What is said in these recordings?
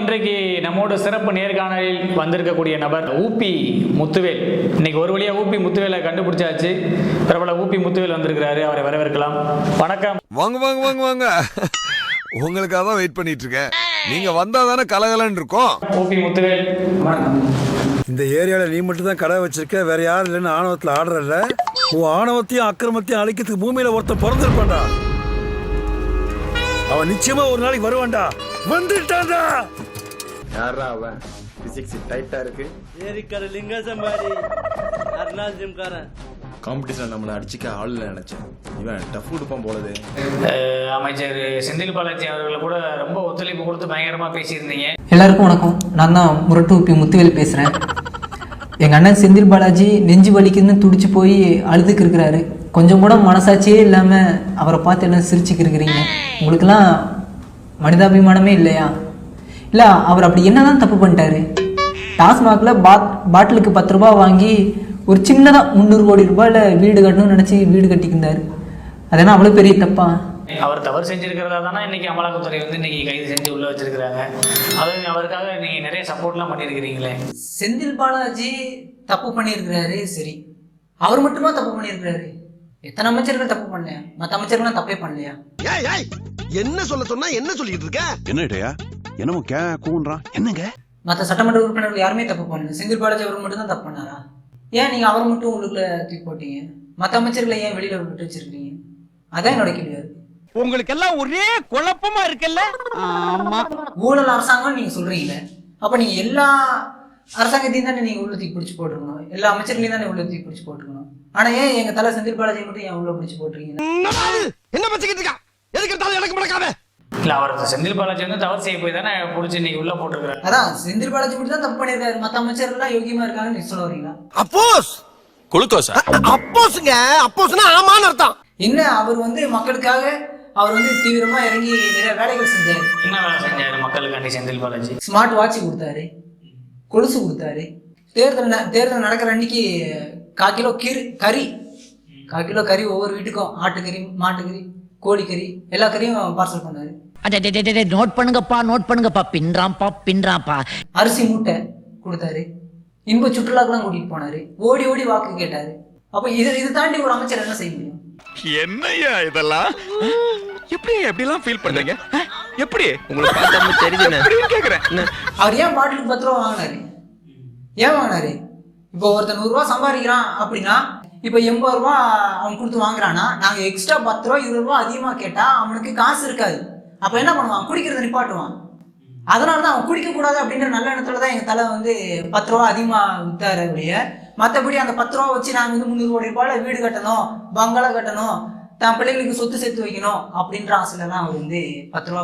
இன்றைக்கு நம்மோட சிறப்பு நேர்காணலில் வந்திருக்கக்கூடிய நபர் ஊபி முத்துவேல். இன்னைக்கு ஒரு வழியா ஊபி முத்துவேலை கண்டுபிடிச்சாச்சு. பிரபல ஊபி முத்துவேல் வந்திருக்கிறாரு அவரை வரவேற்கலாம். வணக்கம். வாங்க வாங்க வாங்க வாங்க. உங்களுக்காக தான் வெயிட் பண்ணிட்டு இருக்கேன் நீங்க வந்தா தானே கலகலன்னு இருக்கும். ஊபி முத்துவேல் இந்த ஏரியாவில் நீ மட்டும் தான் கடை வச்சிருக்க வேற யாரும் இல்லைன்னு ஆணவத்தில் ஆடுறல உன் ஆணவத்தையும் அக்கிரமத்தையும் அழிக்கிறதுக்கு பூமியில ஒருத்தன் பிறந்திருப்பான்டா. அவன் நிச்சயமா ஒரு நாளைக்கு வருவான்டா. வந்துட்டான்டா. யாரா அவன்? பிசிக்ஸ் டைட்டா இருக்கு. ஏரிக்கரை லிங்கசம்பாடி அருணாள் ஜிம்காரன். காம்படிஷன்ல நம்மளை அடிச்சுக்க ஆள் இல்லை நினைச்சேன். இவன் டஃப் கொடுப்பான் போலதே அமைச்சர் செந்தில் பாலாஜி அவர்களை கூட ரொம்ப ஒத்துழைப்பு கொடுத்து பயங்கரமா பேசியிருந்தீங்க. எல்லாருக்கும் வணக்கம். நான் தான் முரட்டு உப்பி முத்துவேல் பேசுகிறேன் எங்கள் அண்ணன் செந்தில் பாலாஜி நெஞ்சு வலிக்குதுன்னு துடிச்சு போய் அழுதுக்கு இருக்கிறாரு. கொஞ்சம் கூட மனசாட்சியே இல்லாமல் அவரை பார்த்து எல்லாம் சிரிச்சுக்கு இருக்கிறீங்க? உங்களுக்கெல்லாம் மனிதாபிமானமே இல்லையா? இல்லை அவர் அப்படி என்னதான் தப்பு பண்ணிட்டாரு? டாஸ்மாகில் பாட் பாட்டிலுக்கு பத்து ரூபா வாங்கி ஒரு சின்னதாக முந்நூறு கோடி ரூபாயில் வீடு கட்டணும்னு நினச்சி வீடு கட்டிக்கிருந்தாரு அதெல்லாம் அவ்வளோ பெரிய தப்பா? அவர் தவறு செஞ்சிருக்கிறதா தானே இன்னைக்கு அமலாக்கத்துறை வந்து இன்னைக்கு கைது செஞ்சு உள்ள வச்சிருக்கிறாங்க. அது அவருக்காக நீங்க நிறைய சப்போர்ட்லாம் பண்ணியிருக்கிறீங்களே. செந்தில் பாலாஜி தப்பு பண்ணியிருக்கிறாரு சரி. அவர் மட்டுமா தப்பு பண்ணியிருக்கிறாரு? எத்தனை அமைச்சர்கள் தப்பு பண்ணல மற்ற அமைச்சர்கள்லாம் தப்பே பண்ணலையா? ஏய் ஏய்! என்ன சொல்ல சொன்னா என்ன சொல்லிட்டு இருக்க? என்னடையா என்னமோ கே கூன்றான் என்னங்க? மற்ற சட்டமன்ற உறுப்பினர்கள் யாருமே தப்பு பண்ணல. செந்தில் பாலாஜி அவர் மட்டும் தான் தப்பு பண்ணாரா? ஏன் நீங்க அவர் மட்டும் உள்ளுக்குள்ள தூக்கி போட்டீங்க? மற்ற அமைச்சர்களை ஏன் வெளியில விட்டு வச்சிருக்கீங்க? அதான் என்னோட கேள்வியா இருக்கு உங்களுக்கு எல்லாம் ஒரே குழப்பமா இருக்குல்ல? ஆமா. ஊழல் அரசாங்கம் நீங்க சொல்றீங்களே அப்ப நீங்க எல்லா அரசாங்கத்தையும் தானே நீங்க உள்ள தூக்கி பிடிச்சி போட்டுருக்கணும்? எல்லா அமைச்சர்களையும் தானே உள்ள தூக்கி பிடிச்சி போட்டுருக்கணும்? ஆனா ஏன் எங்க தலை செந்தில் பாலாஜி மட்டும் ஏன் உள்ள பிடிச்சி போட்டுருக்கீங்க? என்ன பச்சிக்கிட்டு இருக்கா? எதுக்கு எடுத்தாலும் எனக்கு முடக்காம இல்ல அவர் செந்தில் பாலாஜி வந்து தவறு செய்ய போய் தானே பிடிச்சி இன்னைக்கு உள்ள போட்டிருக்கிறாரு. அதான் செந்தில் பாலாஜி மட்டும் தான் தப்பு பண்ணியிருக்காரு. மற்ற அமைச்சர்கள்லாம் யோகியமா இருக்காங்கன்னு நீங்க சொல்ல வரீங்களா? அப்போஸ்! கொளுத்தோசா அப்போஸ்ங்க. அப்போஸ்னா ஆமான்னு அர்த்தம். என்ன அவர் வந்து மக்களுக்காக அவர் வந்து தீவிரமா இறங்கி நிறைய வேலைகள் செஞ்சாரு. என்ன வேலை செஞ்சாரு மக்களுக்காண்டி செந்தில் பாலாஜி? ஸ்மார்ட் வாட்ச் கொடுத்தாரு. கொலுசு கொடுத்தாரு. தேர்தல் ந- தேர்தல் நடக்கிற அன்னைக்கு கால் கிலோ கீரு கறி. கால் கிலோ கறி ஒவ்வொரு வீட்டுக்கும் ஆட்டுக்கறி மாட்டுக்கறி. கோழிக்கறி எல்லா கறியும் பார்சல் பண்ணாரு நோட் பண்ணுங்கப்பா நோட் பண்ணுங்கப்பா. பின்றாம்பா பின்றாம்பா அரிசி மூட்டை கொடுத்தாரு. இன்ப சுற்றுலாக்கெல்லாம் கூட்டிட்டு போனாரு. ஓடி ஓடி வாக்கு கேட்டாரு. அப்ப இது இது தாண்டி ஒரு அமைச்சர் என்ன செய்ய முடியும்? என்னய்யா இதெல்லாம்? எப்படி எப்படிலாம் ஃபீல் பண்றீங்க? எப்படி? உங்களுக்கு பார்த்தா எப்படின்னு கேக்குறேன். அவர் ஏன் பாட்டிலுக்கு பத்து ரூபா வாங்கினாரு? ஏன் வாங்கினாரு? இப்போ ஒருத்தன் நூறுரூவா சம்பாதிக்கிறான் அப்படின்னா இப்போ எண்பது ரூபா அவன் கொடுத்து வாங்குறானா நாங்கள் எக்ஸ்ட்ரா பத்து ரூபா இருபது ரூபா அதிகமாக கேட்டால் அவனுக்கு காசு இருக்காது. அப்போ என்ன பண்ணுவான்? குடிக்கிறத நிப்பாட்டுவான். அதனால தான் அவன் குடிக்கக்கூடாது அப்படின்ற நல்ல எண்ணத்துல தான் எங்கள் தலை வந்து பத்து ரூபா அதிகமாக வித்தாரு அப்படியே மற்றபடி அந்த பத்து ரூபா வச்சு நாங்கள் வந்து முந்நூறு கோடி ரூபாயில் வீடு கட்டணும் பங்களா கட்டணும் தான் பிள்ளைகளுக்கு சொத்து சேர்த்து வைக்கணும் அப்படின்ற ஆசையில தான் அவர் வந்து பத்து ரூபா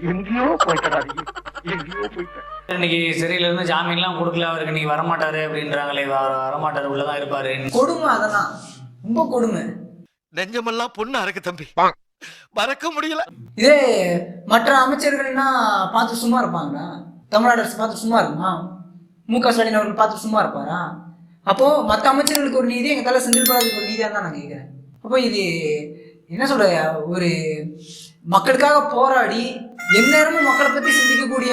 பாட்டில் எக்ஸ்ட்ரா வாங்குறாரு இன்னைக்கு சிறையில இருந்து ஜாமீன்லாம் கொடுக்கல அவருக்கு நீ வரமாட்டாரு அப்படின்றாங்களே வரமாட்டாரு உள்ளதான் இருப்பாரு. கொடுமை அதெல்லாம். ரொம்ப கொடுமை. நெஞ்சமெல்லாம் பொண்ணா இருக்கு தம்பி. மறக்க முடியல. இதே மற்ற அமைச்சர்கள்னா பார்த்து சும்மா இருப்பாங்களா? தமிழ்நாடு அரசு பார்த்து சும்மா இருக்குமா? மு க ஸ்டாலின் அவர்கள் பார்த்து சும்மா இருப்பாரா? அப்போ மற்ற அமைச்சர்களுக்கு ஒரு நீதி எங்க தலை செந்தில் பாலாஜிக்கு ஒரு நீதியா தான் நான் கேட்கிறேன் அப்போ இது என்ன சொல்ற ஒரு மக்களுக்காக போராடி எந்நேரமும் மக்களை பத்தி சிந்திக்கக்கூடிய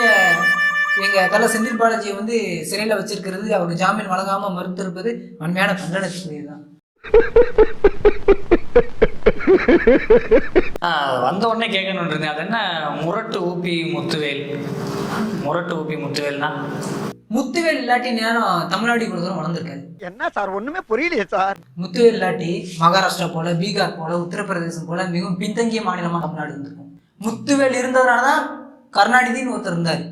எங்க தலை செந்தில் பாலாஜியை வந்து சிறையில வச்சிருக்கிறது அவருக்கு ஜாமீன் வழங்காம மறுத்திருப்பது வன்மையான கண்டனத்துக்குரியதுதான் ஆஹ் வந்த உடனே கேட்கணும்னு இருந்தேன். அது என்ன முரட்டு ஊபி முத்துவேல்? முரட்டு ஊபி முத்துவேல்னா? முத்துவேல் இல்லாட்டி நேரம் தமிழ்நாடு இவ்வளவு தூரம் வளர்ந்துருக்காது என்ன சார் ஒண்ணுமே புரியலையே சார். முத்துவேல் இல்லாட்டி மகாராஷ்டிரா போல பீகார் போல உத்தரப்பிரதேசம் போல மிகவும் பின்தங்கிய மாநிலமா தமிழ்நாடு இருந்திருக்கும். முத்துவேல் இருந்ததுனால தான் கருணாநிதினு ஒருத்தர் இருந்தார்.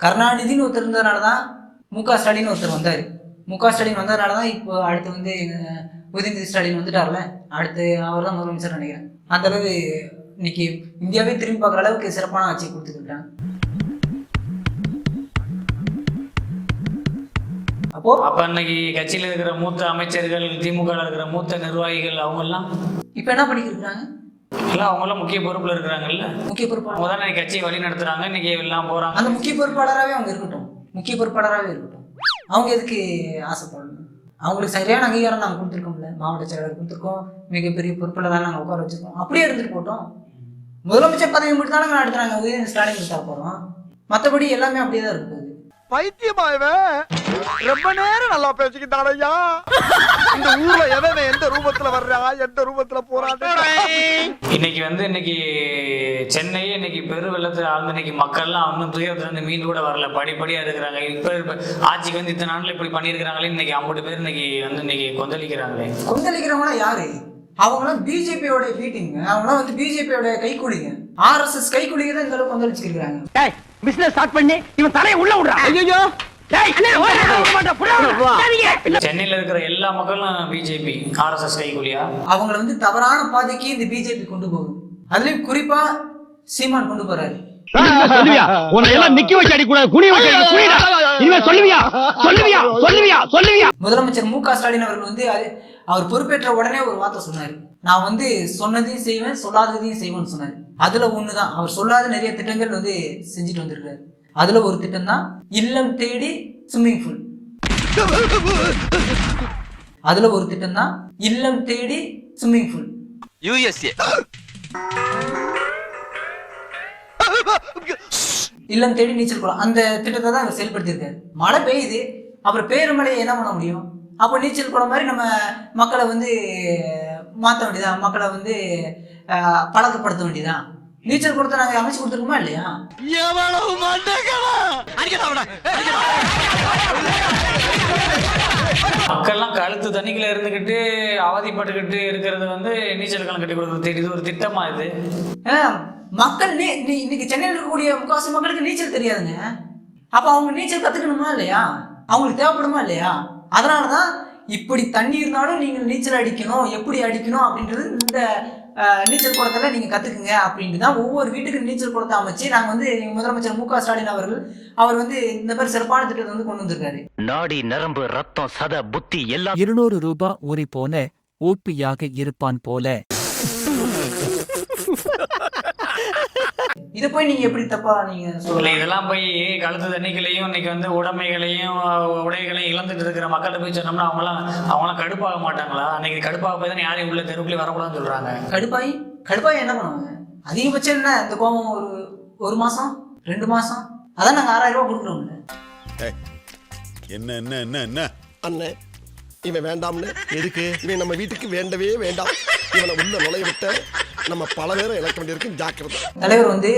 கருணாநிதினு ஒருத்தர் இருந்ததுனால தான் மு க ஸ்டாலின் ஒருத்தர் வந்தார். மு க ஸ்டாலின் வந்ததுனால தான் இப்போ அடுத்து வந்து உதயநிதி ஸ்டாலின் வந்துட்டார்ல. அடுத்து அவர் தான் முதலமைச்சர் நினைக்கிறேன். அந்த அளவு இன்னைக்கு இந்தியாவே திரும்பி பார்க்குற அளவுக்கு சிறப்பான ஆட்சி கொடுத்துருக்காங்க அப்போ? அப்ப இன்னைக்கு கட்சியில இருக்கிற மூத்த அமைச்சர்கள் திமுக இருக்கிற மூத்த நிர்வாகிகள் அவங்க எல்லாம் இப்போ என்ன பண்ணிக்கிட்டு இருக்காங்க? எல்லாம் அவங்க எல்லாம் முக்கிய பொறுப்புல இருக்கிறாங்கல்ல? முக்கிய பொறுப்பாளர் அவங்க தானே கட்சியை வழி நடத்துறாங்க இன்னைக்கு எல்லாம் போறாங்க. அந்த முக்கிய பொறுப்பாளராகவே அவங்க இருக்கட்டும். முக்கிய பொறுப்பாளராகவே இருக்கட்டும். அவங்க எதுக்கு ஆசைப்படணும்? அவங்களுக்கு சரியான அங்கீகாரம் நாங்கள் கொடுத்துருக்கோம்ல. மாவட்ட செயலர் கொடுத்துருக்கோம். மிகப்பெரிய பொறுப்பில் நாங்கள் உட்கார வச்சிருக்கோம். அப்படியே இருந்துட்டு போட்டோம். முதலமைச்சர் பதவி மட்டும் தானே அடுத்து நாங்கள் உதயநிதி ஸ்டாலின் கொடுத்தா போகிறோம் மற்றபடி எல்லாமே அப்படியே தான் இருக்குது பைத்தியமா இவன் ரொம்ப நேரம் நல்லா இந்த ஊர்ல எவன் எந்த ரூபத்துல வர்றா எந்த ரூபத்துல போறான்னு இன்னைக்கு வந்து இன்னைக்கு சென்னை இன்னைக்கு பெரு வெள்ளத்தில் ஆழ்ந்து இன்னைக்கு மக்கள்லாம் இன்னும் துயரத்துல இருந்து மீண்டு கூட வரல. படிப்படியா இருக்கிறாங்க. இப்ப இப்ப ஆட்சிக்கு வந்து இத்தனை நாள்ல இப்படி பண்ணியிருக்கிறாங்களே இன்னைக்கு ஐம்பது பேர் இன்னைக்கு வந்து இன்னைக்கு கொந்தளிக்கிறாங்களே. கொந்தளிக்கிறவங்களாம் யாரு? அவங்களாம் பிஜேபியோட பீட்டிங்க அவங்களாம் வந்து பிஜேபியோட கைக்கூலிங்க ஆர்எஸ்எஸ் கைக்கூலிங்க தான் இந்த அளவுக்கு கொந்தளிச்சிருக்காங்க பிசினஸ் ஸ்டார்ட் பண்ணி இவன் தலையை உள்ள விடுறா ஐயோ சென்னையில இருக்கிற எல்லா மக்களும் பிஜேபி ஆர்எஸ்எஸ் கைக்கூலியா அவங்கள வந்து தவறான பாதைக்கு இந்த பிஜேபி கொண்டு போகும் அதுலயும் குறிப்பா சீமான் கொண்டு போறாரு. சொல்லுவியா? உன்னை எல்லாம் நிக்க வச்சு அடி கூடாது குனி வச்சு அடி குனிடா. இவன் சொல்லுவியா? சொல்லுவியா? சொல்லுவியா? சொல்லுவியா? முதலமைச்சர் மு க ஸ்டாலின் அவர்கள் வந்து அவர் பொறுப்பேற்ற உடனே ஒரு வார்த்தை சொன்னார். நான் வந்து சொன்னதையும் செய்வேன் சொல்லாததையும் செய்வேன்னு சொன்னார். அதுல ஒண்ணுதான். அவர் சொல்லாத நிறைய திட்டங்கள் வந்து செஞ்சுட்டு வந்திருக்காரு. அதுல ஒரு திட்டம் தான் இல்லம் தேடி ஸ்விம்மிங் பூல் அதுல ஒரு திட்டம் தான் இல்லம் தேடி ஸ்விம்மிங் பூல் யூஎஸ்ஏ இல்லம் தேடி நீச்சல் குளம். அந்த திட்டத்தை தான் செயல்படுத்தியிருக்காரு. மழை பெய்யுது. அப்புறம் பேருமழையை என்ன பண்ண முடியும்? அப்போ நீச்சல் குளம் மாதிரி நம்ம மக்களை வந்து மாற்ற வேண்டியதான் மக்களை வந்து பழக்கப்படுத்த வேண்டியதான் நீச்சல் குளத்தை நாங்கள் அமைச்சு கொடுத்துருக்கோமா இல்லையா? எவ்வளவு மக்கள்லாம் கழுத்து தண்ணிக்குள்ள இருந்துகிட்டு அவதிப்பட்டுக்கிட்டு இருக்கிறது வந்து நீச்சல் கலம் கட்டி கொடுக்குறது இது ஒரு திட்டமா இது? மக்கள் நீ இன்னைக்கு சென்னையில் இருக்கக்கூடிய முக்காவாசி மக்களுக்கு நீச்சல் தெரியாதுங்க. அப்போ அவங்க நீச்சல் கற்றுக்கணுமா இல்லையா? அவங்களுக்கு தேவைப்படுமா இல்லையா? அதனால தான் இப்படி தண்ணி இருந்தாலும் நீங்கள் நீச்சல் அடிக்கணும் எப்படி அடிக்கணும் அப்படின்றது இந்த நீச்சல் குளத்தில் நீங்கள் கற்றுக்குங்க அப்படின்ட்டு தான் ஒவ்வொரு வீட்டுக்கு நீச்சல் குளத்தை அமைச்சு நாங்கள் வந்து எங்கள் முதலமைச்சர் மு க ஸ்டாலின் அவர்கள் அவர் வந்து இந்த மாதிரி சிறப்பான திட்டத்தை வந்து கொண்டு வந்திருக்காரு. நாடி நரம்பு ரத்தம் சத புத்தி எல்லாம் இருநூறு ரூபாய் ஊறி போன ஊப்பியாக இருப்பான் போல. இதை போய் நீங்கள் எப்படி தப்பா நீங்கள் இல்லை சொல்லலாம் இதெல்லாம் போய் கழுத்து தண்ணிகளையும் இன்னைக்கு வந்து உடைமைகளையும் உடைகளையும் இழந்துட்டு இருக்கிற மக்கள்கிட்ட போய் சொன்னோம்னா அவங்களாம் அவங்களாம் கடுப்பாக மாட்டாங்களா? அன்னைக்கு கடுப்பாக போய் தான் யாரையும் உள்ள தெருக்குள்ளே வரக்கூடாதுன்னு சொல்றாங்க. கடுப்பாய் கடுப்பாய் என்ன பண்ணுவாங்க? அதிகபட்சம் என்ன இந்த கோபம் ஒரு ஒரு மாசம்? ரெண்டு மாசம்? அதான் நாங்கள் ஆறாயிரம் ரூபாய் கொடுக்குறோம்ல. என்ன என்ன என்ன என்ன? அண்ணே இவன் வேண்டாம்னு. எதுக்கு? இவன் நம்ம வீட்டுக்கு வேண்டவே வேண்டாம். இவனை உள்ள நுழைய விட்ட நம்ம பல பேரை இழக்க வேண்டியிருக்கும். ஜாக்கிரதை. தலைவர் வந்து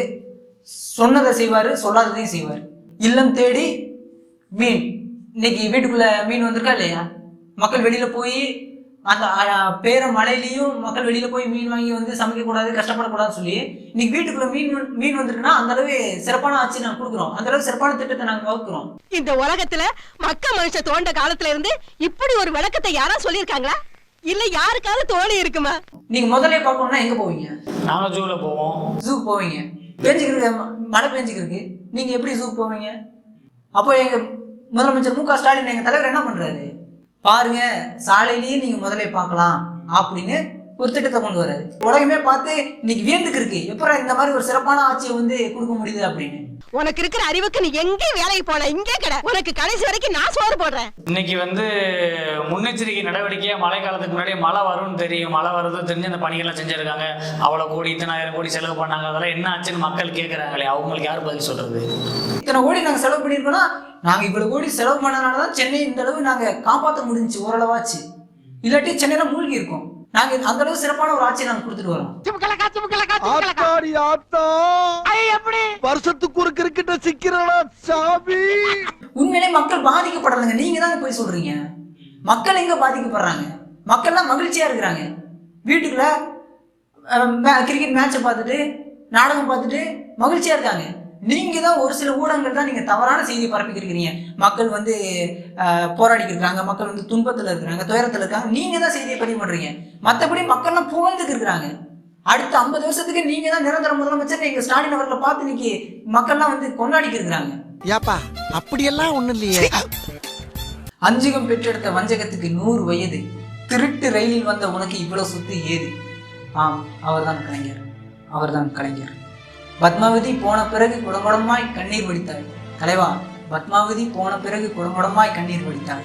சொன்னதை செய்வார் சொல்லாததையும் செய்வார். இல்லம் தேடி மீன் இன்னைக்கு வீட்டுக்குள்ள மீன் வந்திருக்கா இல்லையா? மக்கள் வெளியில போய் அந்த பேர மழையிலையும் மக்கள் வெளியில போய் மீன் வாங்கி வந்து சமைக்கக்கூடாது கஷ்டப்படக்கூடாதுன்னு சொல்லி இன்னைக்கு வீட்டுக்குள்ள மீன் மீன் வந்திருக்குன்னா அந்த அளவு சிறப்பான ஆட்சி நாங்கள் கொடுக்குறோம். அந்த அளவு சிறப்பான திட்டத்தை நாங்கள் வகுக்கிறோம். இந்த உலகத்துல மக்க மனுஷ தோண்ட காலத்துல இருந்து இப்படி ஒரு விளக்கத்தை யாரா சொல்லிருக்காங்களா இல்ல யாருக்காவது தோணி இருக்குமா? நீங்க முதல்ல பார்க்கணும்னா எங்க போவீங்க? நாங்கள் ஜூவில் போவோம். ஜூக்கு போவீங்க. பெஞ்சுக்கிருக்கு மழை பெஞ்சுக்கிருக்கு. நீங்க எப்படி ஜூக்கு போவீங்க? அப்போ எங்க முதலமைச்சர் மு க ஸ்டாலின் எங்க தலைவர் என்ன பண்றாரு? பாருங்க சாலையிலேயே நீங்க முதல்ல பார்க்கலாம் அப்படின்னு ஒரு திட்டத்தை கொண்டு வராரு. உலகமே பார்த்து இன்னைக்கு வியந்துக்கு இருக்கு எப்பறம் இந்த மாதிரி ஒரு சிறப்பான ஆட்சியை வந்து கொடுக்க முடியுது அப்படின்னு. உனக்கு இருக்கிற அறிவுக்கு நீ எங்கேயும் வேலைக்கு போல இங்கே கடை. உனக்கு கடைசி வரைக்கும் நான் சோறு போடுறேன். இன்னைக்கு வந்து முன்னெச்சரிக்கை நடவடிக்கையா மழை காலத்துக்கு முன்னாடியே மழை வரும்னு தெரியும். மழை வருது தெரிஞ்சு அந்த பணிகள்லாம் செஞ்சிருக்காங்க. அவ்வளோ கோடி இத்தனாயிரம் கோடி செலவு பண்ணாங்க. அதெல்லாம் என்ன ஆச்சுன்னு மக்கள் கேட்குறாங்களே அவங்களுக்கு யார் பதில் சொல்றது? இத்தனை கோடி நாங்க செலவு பண்ணியிருக்கோம்னா நாங்க இவ்வளவு கோடி செலவு பண்ணனால தான் சென்னை இந்த அளவு நாங்க காப்பாற்ற முடிஞ்சுச்சு ஓரளவாச்சு. இல்லாட்டி சென்னையில மூழ்கி இருக்கோம் நாங்க அந்த அளவு சிறப்பான ஒரு ஆட்சியை நாங்க கொடுத்துட்டு வரோம். வருஷத்துக்கு ஒரு கிரிக்கெட்ட சிக்கிறடா சாமி? உண்மையிலே மக்கள் பாதிக்கப்படலைங்க. நீங்க தாங்க போய் சொல்றீங்க. மக்கள் எங்க பாதிக்கப்படுறாங்க? மக்கள்லாம் மகிழ்ச்சியா இருக்கிறாங்க. வீட்டுக்குள்ள கிரிக்கெட் மேட்சை பார்த்துட்டு நாடகம் பார்த்துட்டு மகிழ்ச்சியா இருக்காங்க. நீங்க தான் ஒரு சில ஊடகங்கள் தான் நீங்க தவறான செய்தியை பரப்பிக்கிட்டு இருக்கிறீங்க மக்கள் வந்து போராடிக்கிட்டு இருக்காங்க மக்கள் வந்து துன்பத்துல இருக்கிறாங்க துயரத்துல இருக்காங்க. நீங்க தான் செய்தியை பதிவு பண்றீங்க. மற்றபடி மக்கள்லாம் புகழ்ந்துக்கு இருக்கிறாங்க. அடுத்த ஐம்பது வருஷத்துக்கு நீங்க தான் நிரந்தர முதலமைச்சர் எங்க ஸ்டாலின் அவர்களை பார்த்து இன்னைக்கு மக்கள்லாம் வந்து கொண்டாடிக்கிட்டு இருக்கிறாங்க. ஏப்பா அப்படியெல்லாம் ஒண்ணும் இல்லையே. அஞ்சுகம் பெற்றெடுத்த வஞ்சகத்துக்கு நூறு வயது. திருட்டு ரயிலில் வந்த உனக்கு இவ்வளவு சொத்து ஏது? ஆம் அவர்தான் கலைஞர். அவர்தான் கலைஞர். பத்மாவதி போன பிறகு குடங்குடமாய் கண்ணீர் வடித்தாள். தலைவா பத்மாவதி போன பிறகு குடங்குடமாய் கண்ணீர் வடித்தாள்.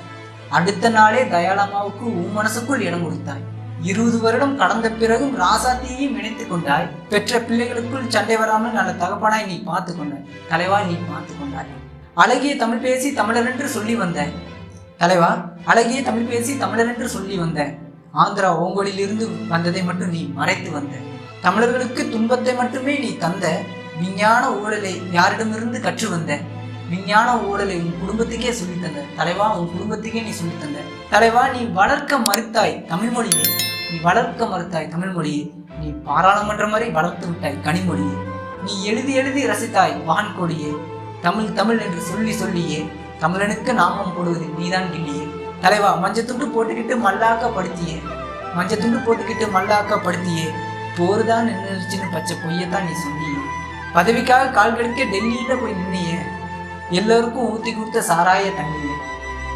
அடுத்த நாளே தயாளம்மாவுக்கு உன் மனசுக்குள் இடம் கொடுத்தாய் இருபது வருடம் கடந்த பிறகும் ராசாத்தியையும் இணைத்து கொண்டாய். பெற்ற பிள்ளைகளுக்குள் சண்டை வராமல் நல்ல தகப்பனாய் நீ பார்த்து கொண்டாய். தலைவா நீ பார்த்து கொண்டாய். அழகிய தமிழ் பேசி தமிழர் என்று சொல்லி வந்த. தலைவா அழகிய தமிழ் பேசி தமிழர் என்று சொல்லி வந்த. ஆந்திரா ஓங்கோலிலிருந்து வந்ததை மட்டும் நீ மறைத்து வந்த. தமிழர்களுக்கு துன்பத்தை மட்டுமே நீ தந்த விஞ்ஞான ஊழலை யாரிடமிருந்து கற்று வந்த? விஞ்ஞான ஊழலை உன் குடும்பத்துக்கே சொல்லித்தந்த தலைவா உன் குடும்பத்துக்கே நீ சொல்லித்தந்த தலைவா நீ வளர்க்க மறுத்தாய் தமிழ் மொழியை நீ வளர்க்க மறுத்தாய் தமிழ் மொழியை நீ பாராளுமன்றம் வரை வளர்த்து விட்டாய் கனிமொழியை. நீ எழுதி எழுதி ரசித்தாய் வான்கொடியே தமிழ் தமிழ் என்று சொல்லி சொல்லியே தமிழனுக்கு நாமம் போடுவது நீதான் கிள்ளியே தலைவா மஞ்சத்துண்டு போட்டுக்கிட்டு மல்லாக்க படுத்தியே. மஞ்சத்துண்டு போட்டுக்கிட்டு மல்லாக்க படுத்தியே. போர்தான் நின்றுச்சுன்னு பச்சை பொய்யத்தான் நீ சொன்னியே. பதவிக்காக கால் கடுக்க டெல்லியில போய் நின்னிய. எல்லோருக்கும் ஊத்தி கொடுத்த சாராய தண்ணிய.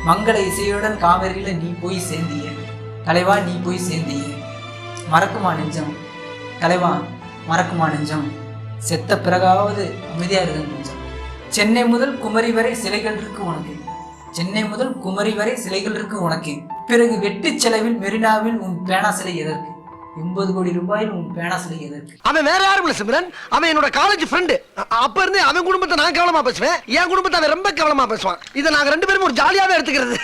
மங்கள இசையுடன் காவிரியில நீ போய் சேர்ந்திய. தலைவா நீ போய் சேர்ந்திய. மறக்குமா நெஞ்சம்? தலைவா மறக்குமா நெஞ்சம்? செத்த பிறகாவது அமைதியாக இருங்க நெஞ்சம். சென்னை முதல் குமரி வரை சிலைகள் இருக்கு உனக்கு. சென்னை முதல் குமரி வரை சிலைகள் இருக்கு உனக்கு. பிறகு வெட்டு செலவில் மெரினாவில் உன் பேனா சிலை எதற்கு? எண்பது கோடி ரூபாய் உன் பேனா எதற்கு அவன் வேற யாரும் இல்ல சிம்ரன். அவன் என்னோட காலேஜ் ஃப்ரெண்டு அப்ப இருந்து அவன் குடும்பத்தை நான் கவனமா பேசுவேன். என் குடும்பத்தை அவன் ரொம்ப கவனமா பேசுவான். இதை நாங்க ரெண்டு பேரும் ஒரு ஜாலியாவே எடுத்துக்கிறது.